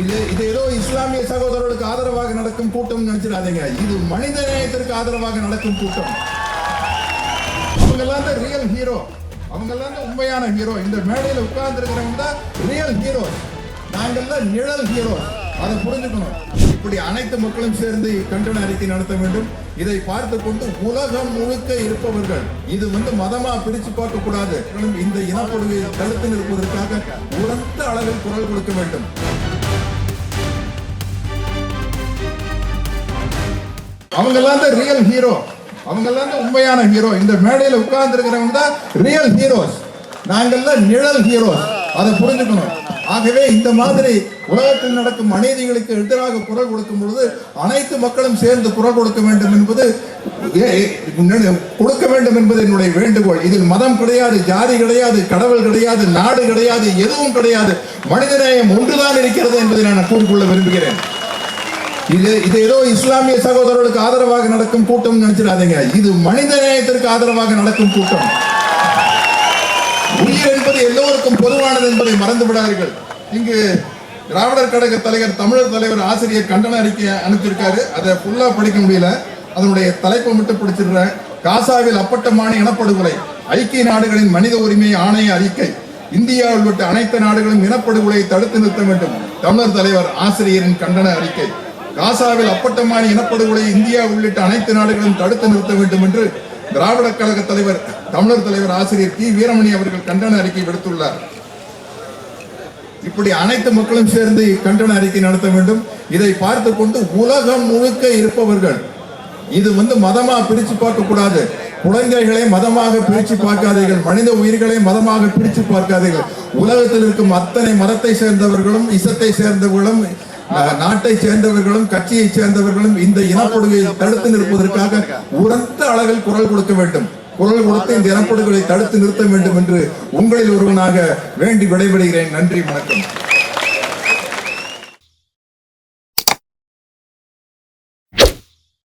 இது இது ஏதோ இஸ்லாமிய சகோதரர்களுக்கு ஆதரவாக நடக்கும் கூட்டம் நினைச்சிடாதீங்க. இது மனித நேயத்திற்கு ஆதரவாக நடக்கும் கூட்டம். அவங்கெல்லாம் தான் ரியல் ஹீரோ அவங்கெல்லாம் தான் உண்மையான ஹீரோ இந்த மேடையில் உட்கார்ந்து இருக்கிறவங்க தான் ரியல் ஹீரோ நாங்கள்லாம் நிழல் ஹீரோ அதை புரிஞ்சுக்கணும். இப்படி அனைத்து மக்களும் சேர்ந்து கண்டன அறிக்கை நடத்த வேண்டும். இதை பார்த்து கொண்டு உலகம் முழுக்க இருப்பவர்கள். இது வந்து மதமா பிரிச்சு பார்க்க கூடாது இந்த இனப்படுகையை தடுத்து நிற்பதற்காக உரத்த அளவில் குரல் கொடுக்க வேண்டும். அவங்கெல்லாம் தான் ரியல் ஹீரோ அவங்கெல்லாம் தான் உண்மையான ஹீரோ இந்த மேடையில் உட்கார்ந்து இருக்கிறவங்க தான் ரியல் ஹீரோஸ் நாங்கள்லாம் நிழல் ஹீரோஸ் அதை புரிஞ்சுக்கணும். ஆகவே இந்த மாதிரி உலகத்தில் நடக்கும் அநீதிகளுக்கு எதிராக குரல் கொடுக்கும் பொழுது அனைத்து மக்களும் சேர்ந்து குரல் கொடுக்க வேண்டும் என்பது ஏ- கொடுக்க வேண்டும் என்பது என்னுடைய வேண்டுகோள். இதில் மதம் கிடையாது ஜாதி கிடையாது கடவுள் கிடையாது நாடு கிடையாது எதுவும் கிடையாது. மனிதநேயம் ஒன்றுதான் இருக்கிறது என்பதை நான் கூறிக்கொள்ள விரும்புகிறேன். இது இது ஏதோ இஸ்லாமிய சகோதரர்களுக்கு ஆதரவாக நடக்கும் கூட்டம் நினைச்சிடாதீங்க. இது மனித நேயத்திற்கு ஆதரவாக நடக்கும் கூட்டம். உயிர் என்பது எல்லோருக்கும் பொதுவானது என்பதை மறந்து விடாதீர்கள். இங்கு திராவிடர் கழக தலைவர் தமிழர் தலைவர் ஆசிரியர் கண்டன அறிக்கை அனுப்பியிருக்காரு. அதை ஃபுல்லா படிக்க முடியல. அதனுடைய தலைப்பை மட்டும் பிடிச்சிடுறேன். காசாவில் அப்பட்டமான இனப்படுகொலை ஐக்கிய நாடுகளின் மனித உரிமை ஆணைய அறிக்கை இந்தியா உள்பட்ட அனைத்து நாடுகளும் இனப்படுகொலையை தடுத்து நிறுத்த வேண்டும். தமிழர் தலைவர் ஆசிரியரின் கண்டன அறிக்கை. காசாவில் அப்பட்டமான இனப்படுகொலை இந்தியா உள்ளிட்ட அனைத்து நாடுகளும் தடுத்து நிறுத்த வேண்டும் என்று திராவிட கழக தலைவர் தமிழர் தலைவர் ஆசிரியர் கி. வீரமணி அவர்கள் கண்டன அறிக்கை விடுத்துள்ளார். இப்படி அனைத்து மக்களும் சேர்ந்து கண்டன அறிக்கை நடத்த வேண்டும். இதை பார்த்து கொண்டு உலகம் முழுக்க இருப்பவர்கள் இது வந்து மதமா பிரிச்சு பார்க்க கூடாது குழந்தைகளை மதமாக பிரிச்சு பார்க்காதீர்கள். மனித உயிர்களை மதமாக பிரித்து பார்க்காதீர்கள். உலகத்தில் இருக்கும் அத்தனை மதத்தை சேர்ந்தவர்களும் இசத்தை சேர்ந்தவர்களும் நாட்டை சேர்ந்தவர்களும் கட்சியை சேர்ந்தவர்களும் இந்த இனப்படுகையை தடுத்து நிற்பதற்காக உரத்த அளவில் குரல் கொடுக்க வேண்டும். குரல் கொடுத்து இந்த இனப்படுகொலை தடுத்து நிறுத்த வேண்டும் என்று உங்களில் ஒருவனாக வேண்டி விடைபெறுகிறேன். நன்றி வணக்கம்.